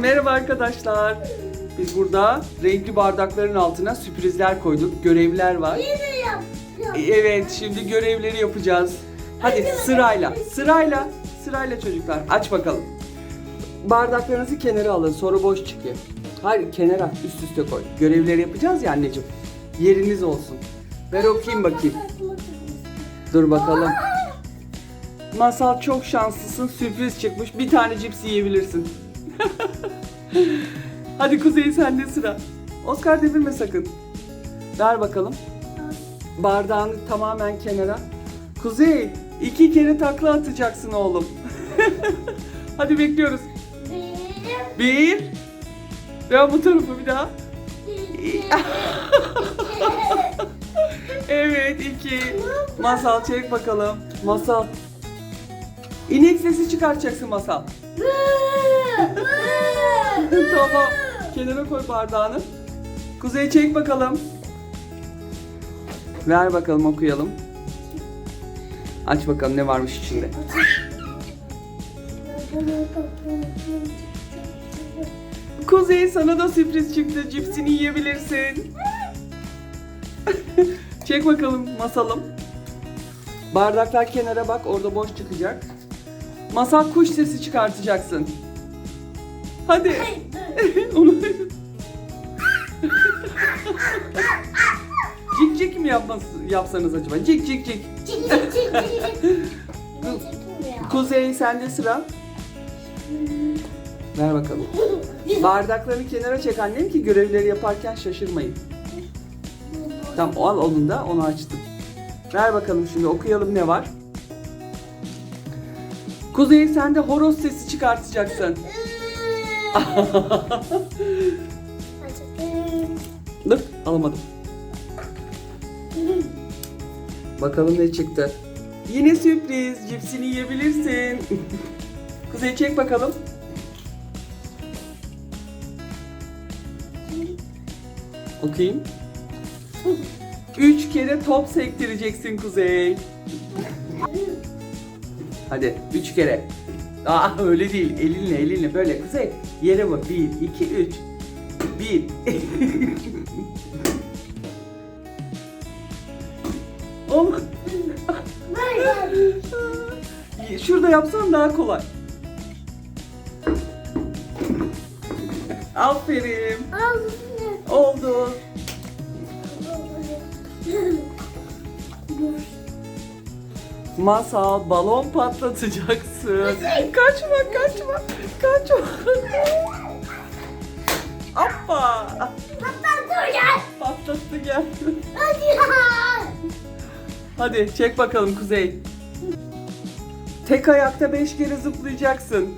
Merhaba arkadaşlar. Biz burada renkli bardakların altına sürprizler koyduk. Görevler var. Yine yap. yap. Evet, şimdi görevleri yapacağız. Hadi sırayla, sırayla, sırayla çocuklar. Aç bakalım. Bardaklarınızı kenara alın, sonra boş çıkıyor. Hayır, kenara, üst üste koy. Görevleri yapacağız ya anneciğim. Yeriniz olsun. Ver okuyayım bakayım. Dur bakalım. Masal çok şanslısın, sürpriz çıkmış. Bir tane cips yiyebilirsin. Hadi Kuzey sende sıra. Oscar devirme sakın. Ver bakalım. Bardağını tamamen kenara. Kuzey, iki kere takla atacaksın oğlum. Hadi bekliyoruz. Bir, Bir. Ve bu tarafı bir daha. Evet, iki. Masal çek bakalım. Masal. İnek sesi çıkartacaksın Masal. tamam. Kenara koy bardağını. Kuzey çek bakalım. Ver bakalım okuyalım. Aç bakalım ne varmış içinde. Kuzey sana da sürpriz çıktı. Cipsini yiyebilirsin. Çek bakalım masalım. Bardaklar kenara bak orada boş çıkacak. Masal kuş sesi çıkartacaksın. Hadi. Onu... cik cik mi yapması, yapsanız acaba? Cik cik cik. Kuzey sende sıra. Ver bakalım. Bardaklarını kenara çek annem ki görevleri yaparken şaşırmayın. Tamam o al onu da onu açtım. Ver bakalım şimdi okuyalım ne var. Kuzey sen de horoz sesi çıkartacaksın. Dur alamadım. Bakalım ne çıktı. Yine sürpriz. Cipsini yiyebilirsin. Kuzey çek bakalım. Okuyayım. Üç kere top sektireceksin Kuzey. Hadi üç kere. Aa öyle değil. Elinle elinle böyle Kuzey. Yere bak. Bir, iki, üç. Bir. Olmadı. Şurada yapsan daha kolay. Aferin. Oldu. Masal balon patlatacaksın. Kaçma kaçma kaçma. Hoppa. Patlattı gel. Hadi çek bakalım Kuzey. Tek ayakta beş kere zıplayacaksın.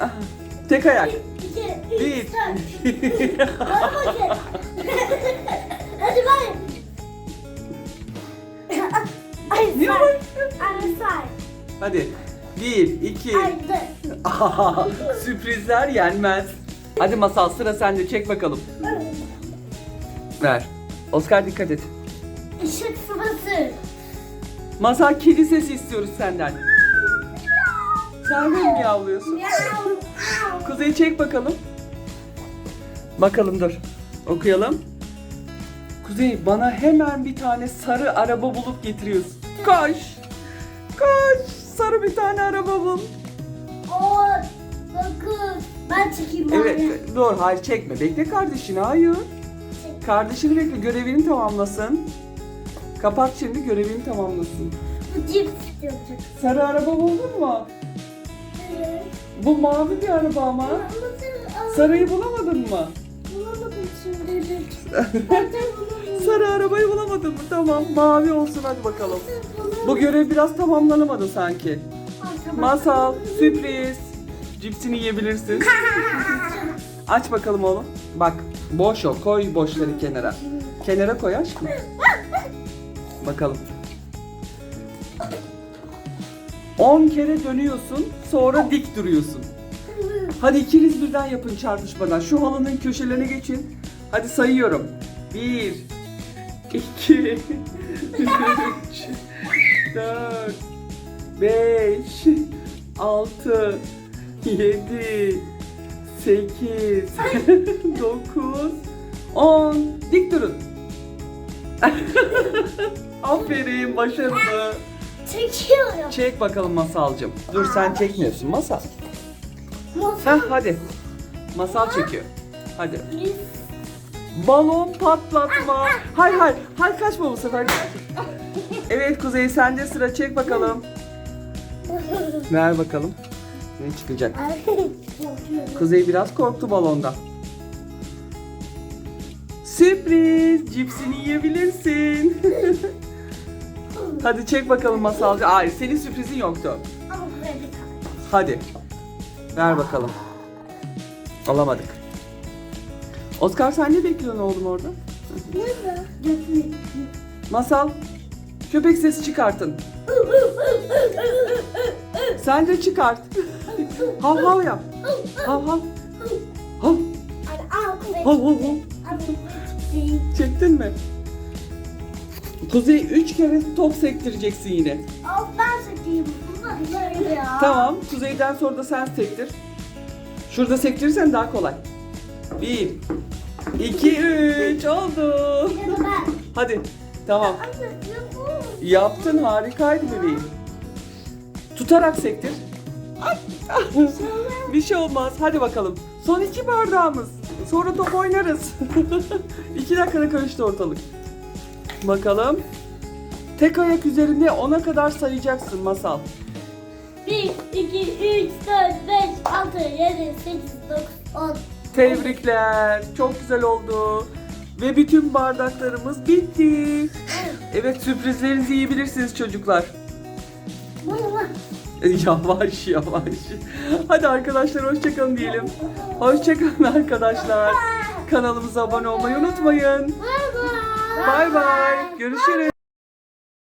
Ah, Tek ayak. Bir. Hadi Hadi. Bir, iki. Aha, sürprizler yenmez. Hadi masal sıra sende çek bakalım. Ver. Oscar dikkat et. Işık sıvası. Masal kedi sesi istiyoruz senden. Sen de mi yavlıyorsun? Miau. Kuzey çek bakalım. Bakalım dur. Okuyalım. Kuzey bana hemen bir tane sarı araba bulup getiriyorsun. Koş. Koş. Sarı bir tane araba bul. On. Dokuz. Ben çekeyim Evet, bari. dur. Hayır çekme. Bekle kardeşini. Hayır. Kardeşini bekle. Görevini tamamlasın. Kapat şimdi görevini tamamlasın. Bu cips yapacak. Sarı araba buldun mu? Evet. Bu mavi bir araba ama. Sarıyı bulamadın mı? Bulamadım şimdi. Ben de bulamadım. Sarı arabayı bulamadın mı? Tamam. Mavi olsun hadi bakalım. Bu görev biraz tamamlanamadı sanki. Masal, sürpriz. Cipsini yiyebilirsin. Aç bakalım oğlum. Bak, boş o. Koy boşları kenara. Kenara koy aşkım. Bakalım. 10 kere dönüyorsun, sonra dik duruyorsun. Hadi ikiniz birden yapın çarpışmadan. Şu halının köşelerine geçin. Hadi sayıyorum. 1 2 3 4 5 6 7 8 9 10 Dik durun. Aferin başarılı. Çekiyorum. Çek bakalım Masalcığım. Dur sen çekmiyorsun Masal. Masa. Heh hadi. Masal çekiyor. Hadi. Biz Balon patlatma. Hay hay. Hay kaçma bu sefer. Evet Kuzey sende sıra çek bakalım. Ver bakalım. Ne çıkacak? Kuzey biraz korktu balonda. Sürpriz! Cipsini yiyebilirsin. Hadi çek bakalım masalcı. Hayır senin sürprizin yoktu. Ama kredi kartı. Hadi. Ver bakalım. Alamadık. Oscar sen ne bekliyorsun oğlum orada? Masal. Köpek sesi çıkartın. Sen de çıkart. hav hav yap. Hav hav. Hav hav hav. hav. Çektin mi? Kuzey 3 kere top sektireceksin yine. Al ben sekeyim. Tamam. Kuzeyden sonra da sen sektir. Şurada sektirirsen daha kolay. 1 2 3 oldu. Hadi. Tamam. Yaptın harikaydı bebeğim. Tutarak sektir. Bir şey olmaz. Hadi bakalım. Son iki bardağımız. Sonra top oynarız. iki dakikada karıştı ortalık. Bakalım. Tek ayak üzerinde ona kadar sayacaksın masal. 1, 2, 3, 4, 5, 6, 7, 8, 9, 10. Tebrikler. Çok güzel oldu. Ve bütün bardaklarımız bitti. Evet sürprizlerinizi yiyebilirsiniz çocuklar. Yavaş yavaş. Hadi arkadaşlar hoşçakalın diyelim. Hoşçakalın arkadaşlar. Kanalımıza abone olmayı unutmayın. Bay bay. Görüşürüz.